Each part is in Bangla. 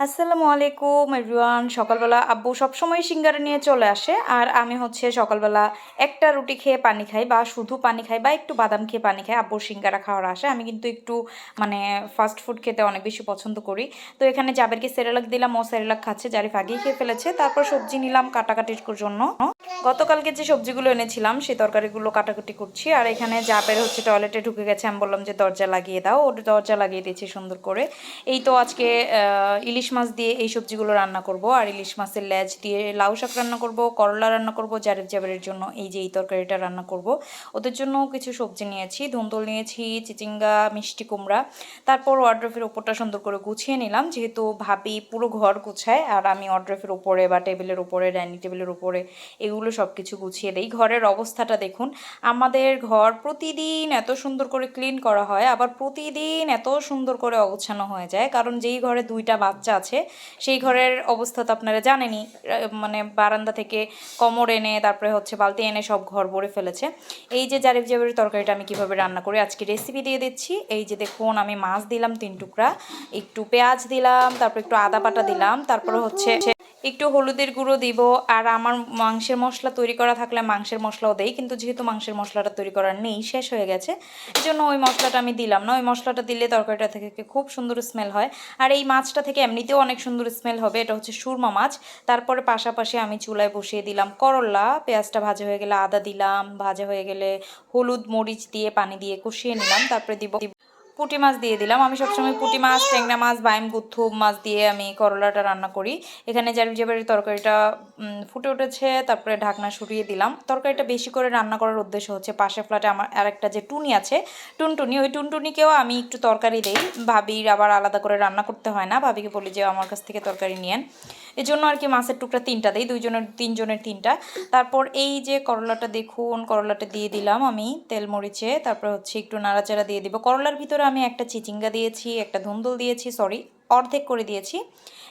আসসালামু আলাইকুম এভরিওয়ান সকালবেলা আব্বু সবসময় সিঙ্গারা নিয়ে চলে আসে, আর আমি হচ্ছে সকালবেলা একটা রুটি খেয়ে পানি খাই বা শুধু পানি খাই বা একটু বাদাম খেয়ে পানি খাই। আব্বুর সিঙ্গারা খাওয়ার আসে আমি কিন্তু একটু মানে ফাস্ট ফুড খেতে অনেক বেশি পছন্দ করি। তো এখানে যাবেরকে সেরেলাক দিলাম, ও সেরেলাক খাচ্ছে যারি আগেই খেয়ে ফেলেছে। তারপর সবজি নিলাম কাটাকাটির জন্য। গতকালকে যে সবজিগুলো এনেছিলাম, সেই তরকারিগুলো কাটাকুটি করছি। আর এখানে জাবের হচ্ছে টয়লেটে ঢুকে গেছে। আমি বললাম যে, দরজা লাগিয়ে দাও। ওর দরজা লাগিয়ে দিয়েছি সুন্দর করে। এই তো আজকে ইলিশ মাছ দিয়ে এই সবজিগুলো রান্না করব। আর ইলিশ মাছের লেজ দিয়ে লাউ শাক রান্না করব, করলা রান্না করব জারের জাবের জন্য এই যে এই তরকারিটা রান্না করব। ওদের জন্য কিছু সবজি নিয়েছি। ধুন্দল নিয়েছি, চিচিঙ্গা, মিষ্টি কুমড়া। তারপর ওয়ার্ড্রফের ওপরটা সুন্দর করে গুছিয়ে নিলাম। যেহেতু ভাবি পুরো ঘর গুছায়, আর আমি ওয়ার্ড্রফের উপরে বা টেবিলের উপরে ডাইনিং টেবিলের উপরে এগুলো সব কিছু গুছিয়ে দিই। ঘরের অবস্থাটা দেখুন, আমাদের ঘর প্রতিদিন এত সুন্দর করে ক্লিন করা হয়, আবার প্রতিদিন এত সুন্দর করে অগোছানো হয়ে যায়। কারণ যেই ঘরে দুইটা বাচ্চা আছে, সেই ঘরের অবস্থা তো আপনারা জানেনই মানে বারান্দা থেকে কমর এনে, তারপরে হচ্ছে বালতি এনে সব ঘর ভরে ফেলেছে। এই যে জারিফ জাবের তরকারিটা আমি কীভাবে রান্না করি, আজকে রেসিপি দিয়ে দিচ্ছি। এই যে দেখুন, আমি মাছ দিলাম তিন টুকরা, একটু পেঁয়াজ দিলাম, তারপর একটু আদা বাটা দিলাম, তারপরে হচ্ছে একটু হলুদের গুঁড়ো দিব, আর আমার মাংসের মশলা তৈরি করা থাকলে মাংসের মশলাও দেই, কিন্তু যেহেতু মাংসের মশলাটা তৈরি করার নেই, শেষ হয়ে গেছে। এই জন্য ওই মশলাটা আমি দিলাম না। ওই মশলাটা দিলে তরকারিটা থেকে খুব সুন্দর স্মেল হয়। আর এই মাছটা থেকে এমনিতেও অনেক সুন্দর স্মেল হবে, এটা হচ্ছে সুরমা মাছ। তারপরে পাশাপাশি আমি চুলায় বসিয়ে দিলাম করলা। পেঁয়াজটা ভাজা হয়ে গেলে আদা দিলাম, ভাজা হয়ে গেলে হলুদ মরিচ দিয়ে পানি দিয়ে কষিয়ে নিলাম। তারপরে দিব পুঁটি মাছ দিয়ে দিলাম। আমি সবসময় পুঁটি মাছ, ট্যাংরা মাছ, বাইম গুথু মাছ দিয়ে আমি করলাটা রান্না করি। এখানে জাবারের তরকারিটা ফুটে উঠেছে, তারপরে ঢাকনা সরিয়ে দিলাম। তরকারিটা বেশি করে রান্না করার উদ্দেশ্য হচ্ছে পাশে ফ্ল্যাটে আমার আরেকটা যে টুনি আছে, টুনটুনি, ওই টুনটুনিকেও আমি একটু তরকারি দেই। ভাবির আবার আলাদা করে রান্না করতে হয় না। ভাবিকে বলি যে, আমার কাছ থেকে তরকারি নিয়েন এই জন্য আর কি মাছের টুকরা তিনটা দিই, দুইজনের, তিনজনের তিনটা। তারপর এই যে করলাটা দেখুন, করলাটা দিয়ে দিলাম আমি তেল মরিচে, তারপর হচ্ছে একটু নাড়াচাড়া দিয়ে দিব। করলার ভিতরে আমি একটা চিচিঙ্গা দিয়েছি, একটা ধুন্দুল দিয়েছি সরি অর্ধেক করে দিয়েছি।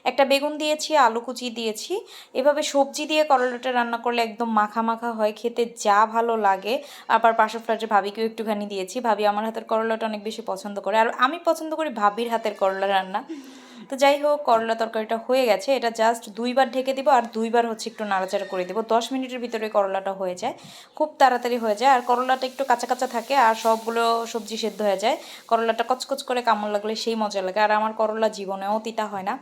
একটা বেগুন দিয়েছি, আলু কুচি দিয়েছি। এভাবে সবজি দিয়ে করলাটা রান্না করলে একদম মাখা মাখা হয়, খেতে যা ভালো লাগে। আবার পাশের ফ্ল্যাটে ভাবিকেও একটুখানি দিয়েছি, ভাবি আমার হাতের করলাটা অনেক বেশি পছন্দ করে। আর আমি পছন্দ করি ভাবির হাতের করলা রান্না। তো যাই হোক, করলা তরকারিটা হয়ে গেছে। এটা জাস্ট দুইবার ঢেকে দিব আর দুইবার হচ্ছে একটু নাড়াচাড়া করে দেবো। দশ মিনিটের ভিতরে করলাটা হয়ে যায়। খুব তাড়াতাড়ি হয়ে যায়। আর করলাটা একটু কাঁচা কাঁচা থাকে আর সবগুলো সবজি সেদ্ধ হয়ে যায়। করলাটা কচকচ করে কামড় লাগলে সেই মজা লাগে। আর আমার করলা জীবনেও তিতা হয় না।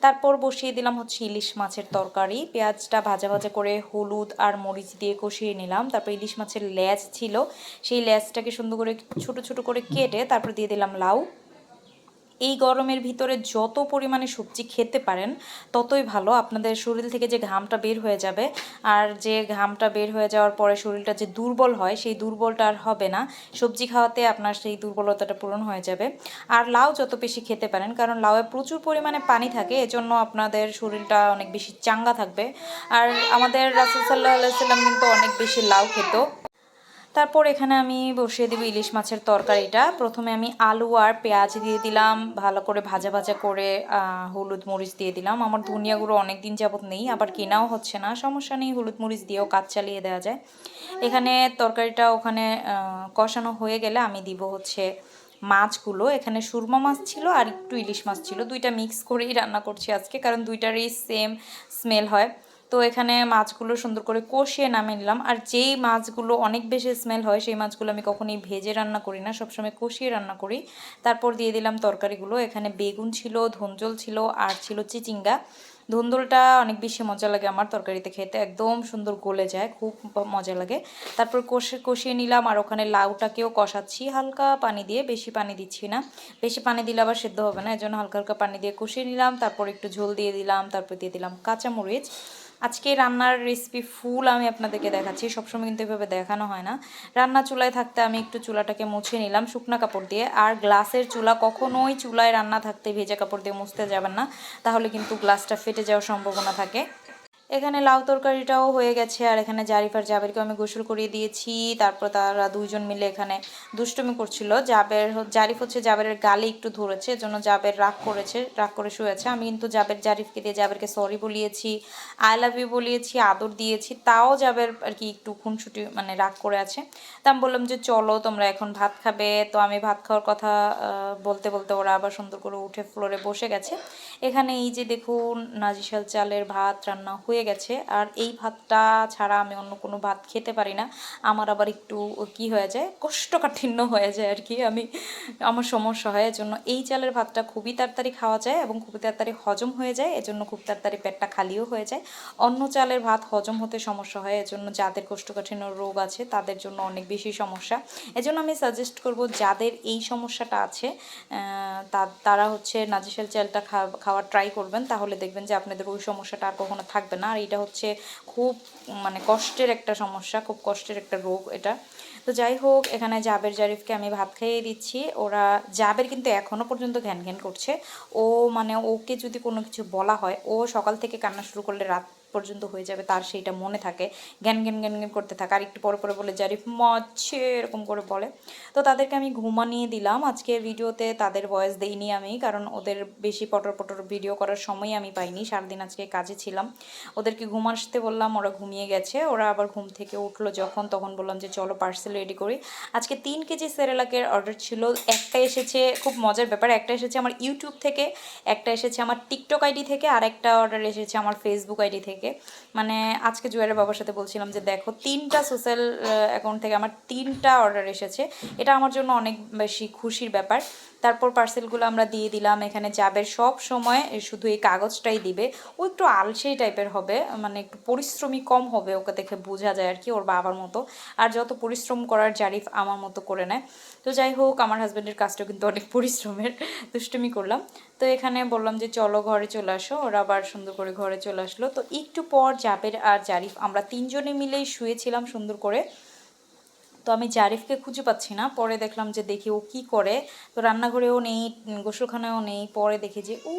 তারপর বসিয়ে দিলাম হচ্ছে ইলিশ মাছের তরকারি। পেঁয়াজটা ভাজা ভাজা করে হলুদ আর মরিচ দিয়ে কষিয়ে নিলাম। তারপর ইলিশ মাছের লেজ ছিল। সেই লেজটাকে সুন্দর করে ছোট ছোট করে কেটে তারপর দিয়ে দিলাম লাউ। এই গরমের ভিতরে যত পরিমাণে সবজি খেতে পারেন, ততই ভালো। আপনাদের শরীর থেকে যে ঘামটা বের হয়ে যাবে, আর যে ঘামটা বের হয়ে যাওয়ার পরে শরীরটা যে দুর্বল হয়, সেই দুর্বলটা আর হবে না। সবজি খাওয়াতে আপনার সেই দুর্বলতাটা পূরণ হয়ে যাবে। আর লাউ যত বেশি খেতে পারেন, কারণ লাউয়ে প্রচুর পরিমাণে পানি থাকে, এজন্য আপনাদের শরীরটা অনেক বেশি চাঙ্গা থাকবে। আর আমাদের রাসুল সাল্লাহ আলাইসাল্লাম কিন্তু অনেক বেশি লাউ খেত। তারপর এখানে আমি বসিয়ে দেবো ইলিশ মাছের তরকারিটা। প্রথমে আমি আলু আর পেঁয়াজ দিয়ে দিলাম, ভালো করে ভাজা ভাজা করে হলুদ মরিচ দিয়ে দিলাম। আমার ধনিয়া গুঁড়ো অনেক দিন যাবত নেই, আবার কেনাও হচ্ছে না, সমস্যা নেই, হলুদ মরিচ দিয়েও কাজ চালিয়ে দেওয়া যায়। এখানে তরকারিটা ওখানে কষানো হয়ে গেলে আমি দিব হচ্ছে মাছগুলো। এখানে সুরমা মাছ ছিল আর একটু ইলিশ মাছ ছিল। দুইটা মিক্স করেই রান্না করছি আজকে, কারণ দুইটারই সেম স্মেল হয়। তো এখানে মাছগুলো সুন্দর করে কষিয়ে নামিয়ে নিলাম। আর যেই মাছগুলো অনেক বেশি স্মেল হয়, সেই মাছগুলো আমি কখনোই ভেজে রান্না করি না, সবসময় কষিয়ে রান্না করি। তারপর দিয়ে দিলাম তরকারিগুলো। এখানে বেগুন ছিল ধঞ্জল ছিল, আর ছিল চিচিঙ্গা। ধুন্দুলটা অনেক বেশি মজা লাগে আমার তরকারিতে খেতে। একদম সুন্দর গলে যায়, খুব মজা লাগে। তারপর কষে, কষিয়ে নিলাম, আর ওখানে লাউটাকেও কষাচ্ছি। হালকা পানি দিয়ে, বেশি পানি দিচ্ছি না। বেশি পানি দিলে আবার সেদ্ধ হবে না, এজন্য হালকা হালকা পানি দিয়ে কষিয়ে নিলাম। তারপর একটু ঝোল দিয়ে দিলাম, তারপর দিয়ে দিলাম কাঁচামরিচ। আজকে রান্নার রেসিপি ফুল আমি আপনাদেরকে দেখাচ্ছি। সবসময় কিন্তু এভাবে দেখানো হয় না। রান্না চুলায় থাকতে আমি একটু চুলাটাকে মুছে নিলাম শুকনো কাপড় দিয়ে। আর গ্লাসের চুলা কখনোই চুলায় রান্না থাকতে, ভেজা কাপড় দিয়ে মুছতে যাবেন না। তাহলে কিন্তু গ্লাসটা ফেটে যাওয়ার সম্ভাবনা থাকে। এখানে লাউ তরকারিটাও হয়ে গেছে, আর এখানে জারিফার জাবেরকে আমি গোসল করিয়ে দিয়েছি। তারপর তারা দুইজন মিলে এখানে দুষ্টুমি করছিল। জাবের জারিফ হচ্ছে জাবের গালে একটু ধরেছে, এজন্য জাবের রাগ করেছে, রাগ করে শুয়েছে। আমি কিন্তু জাবের জারিফকে দিয়ে জাবেরকে সরি বলিয়েছি আই লাভ ইউ বলিয়েছি, আদর দিয়েছি, তাও জাবের আর কি একটু খুনসুটি মানে রাগ করে আছে। তা আমি বললাম যে, চলো, তোমরা এখন ভাত খাবে। তো আমি ভাত খাওয়ার কথা বলতে বলতে ওরা আবার সুন্দর করে উঠে ফ্লোরে বসে গেছে। এখানে এই যে দেখুন নাজিশাল চালের ভাত রান্না হয়ে গেছে। আর এই ভাতটা ছাড়া আমি অন্য কোনো ভাত খেতে পারি না। আমার আবার একটু কি হয়ে যায়, কোষ্ঠকাঠিন্য হয়ে যায় আর কি। আমি, আমার সমস্যা হয়। এজন্য এই চালের ভাতটা খুবই তাড়াতাড়ি খাওয়া যায় এবং খুবই তাড়াতাড়ি হজম হয়ে যায়। এজন্য খুব তাড়াতাড়ি পেটটা খালিও হয়ে যায়। অন্য চালের ভাত হজম হতে সমস্যা হয়। এজন্য যাদের কোষ্ঠকাঠিন্য রোগ আছে, তাদের জন্য অনেক বেশি সমস্যা। এজন্য আমি সাজেস্ট করব, যাদের এই সমস্যাটা আছে তারা হচ্ছে নাজিশাল চালটা খাওয়ার ট্রাই করবেন। তাহলে দেখবেন যে আপনাদের ওই সমস্যাটা আর কখনো থাকবে না। আর এটা হচ্ছে খুব মানে কষ্টের একটা সমস্যা, খুব কষ্টের একটা রোগ এটা। তো যাই হোক, এখানে জাবের জারিফকে আমি ভাত খাইয়ে দিচ্ছি। ওরা জাবের কিন্তু এখনও পর্যন্ত ঘ্যান ঘ্যান করছে। ও মানে ওকে যদি কোনো কিছু বলা হয়, ও সকাল থেকে কান্না শুরু করলে রাত পর্যন্ত হয়ে যাবে, তার সেইটা মনে থাকে। জ্ঞান জ্ঞান জ্ঞান জ্ঞান করতে থাকে। আর একটু পরে পরে বলে জারিফ মচ্ছে, এরকম করে বলে। তো তাদেরকে আমি ঘুমানিয়ে দিলাম। আজকে ভিডিওতে তাদের ভয়েস দেইনি আমি, কারণ ওদের বেশি পটর পটর ভিডিও করার সময় আমি পাইনি। সারাদিন আজকে কাজে ছিলাম। ওদেরকে ঘুম আসতে বললাম, ওরা ঘুমিয়ে গেছে। ওরা আবার ঘুম থেকে উঠল যখন, তখন বললাম যে, চলো পার্সেল রেডি করি। আজকে তিন কেজি সেরেলাকের অর্ডার ছিল। একটা এসেছে, খুব মজার ব্যাপার, একটা এসেছে আমার ইউটিউব থেকে, একটা এসেছে আমার টিকটক আইডি থেকে, আর একটা অর্ডার এসেছে আমার ফেসবুক আইডি থেকে। মানে আজকে জুয়ারের বাবার সাথে বলছিলাম যে, দেখো, তিনটা সোশ্যাল অ্যাকাউন্ট থেকে আমার তিনটা অর্ডার এসেছে। এটা আমার জন্য অনেক বেশি খুশির ব্যাপার। তারপর পার্সেলগুলো আমরা দিয়ে দিলাম। এখানে যাবের সব সময় শুধু এই কাগজটাই দিবে। ও একটু আলসেই টাইপের হবে মানে একটু পরিশ্রমী কম হবে ওকে দেখে বোঝা যায় আর কি ওর বাবার মতো। আর যত পরিশ্রম করার জারিফ আমার মতো করে নেয়। তো যাই হোক, আমার হাজব্যান্ডের কাজটা কিন্তু অনেক পরিশ্রমের দুষ্টুমি করলাম। তো এখানে বললাম যে, চলো ঘরে চলে আসো। ওরা আবার সুন্দর করে ঘরে চলে আসলো। তো একটু পর জাবের আর জারিফ, আমরা তিনজনে মিলেই শুয়েছিলাম সুন্দর করে। তো আমি জারিফকে খুঁজে পাচ্ছি না। পরে দেখলাম যে দেখি ও কি করে। তো রান্নাঘরেও নেই, গোসলখানায়ও নেই। পরে দেখি যে ও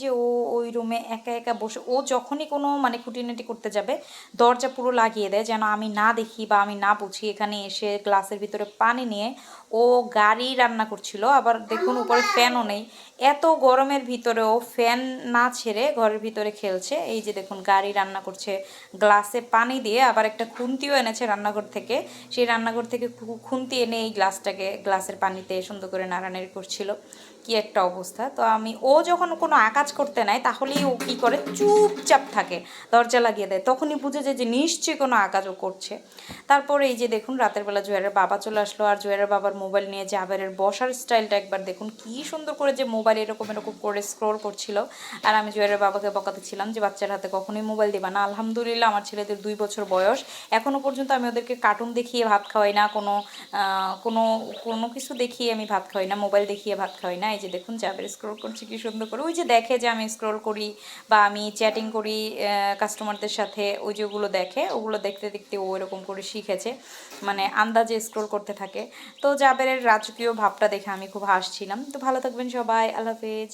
যে ও ওই রুমে একা একা বসে, ও যখনই কোনো মানে খুঁটিনাটি করতে যাবে, দরজা পুরো লাগিয়ে দেয় যেন আমি না দেখি বা আমি না বুঝি। এখানে এসে গ্লাসের ভিতরে পানি নিয়ে ও গাড়ি রান্না করছিল, আবার দেখুন উপরে ফ্যানও নেই। এত গরমের ভিতরেও ফ্যান না ছেড়ে ঘরের ভিতরে খেলছে। এই যে দেখুন, গাড়ি রান্না করছে, গ্লাসে পানি দিয়ে আবার একটা খুন্তিও এনেছে রান্নাঘর থেকে। সেই রান্নাঘর থেকে খুন্তি এনে এই গ্লাসটাকে, গ্লাসের পানিতে সুন্দর করে নাড়ানাড়ি করছিল। কি একটা অবস্থা? তো আমি, ও যখন কোনো আকাজ করতে নেয়, তাহলেই ও কী করে? চুপচাপ থাকে, দরজা লাগিয়ে দেয়। তখনই বুঝে যায় যে নিশ্চয়ই কোনো আকাজ ও করছে। তারপর এই যে দেখুন, রাতের বেলা জুয়ারের বাবা চলে আসলো, আর জুয়ারের বাবার মোবাইল নিয়ে জাবেরের বসার স্টাইলটা একবার দেখুন, কি সুন্দর করে যে মোবাইল এরকম এরকম করে স্ক্রোল করছিল। আর আমি জুয়ারের বাবাকে বকাতে ছিলাম যে, বাচ্চার হাতে কখনোই মোবাইল দিবা না। আলহামদুলিল্লাহ, আমার ছেলেদের দুই বছর বয়স। এখনও পর্যন্ত আমি ওদেরকে কার্টুন দেখিয়ে ভাত খাওয়াই না, কোনো কোনো কোনো কিছু দেখিয়ে আমি ভাত খাওয়াই না, মোবাইল দেখিয়ে ভাত খাওয়াই না। এই যে দেখুন জাবের স্ক্রোল করছি, কি সুন্দর করে। ওই যে দেখে যে আমি স্ক্রোল করি বা আমি চ্যাটিং করি কাস্টমারদের সাথে, ওই যে ওগুলো দেখে, ওগুলো দেখতে দেখতে ও এরকম করে শিখেছে। মানে আন্দাজে স্ক্রোল করতে থাকে। তো যাবের রাজকীয় ভাবটা দেখে আমি খুব হাসছিলাম। তো ভালো থাকবেন সবাই। আল্লাহ হাফেজ।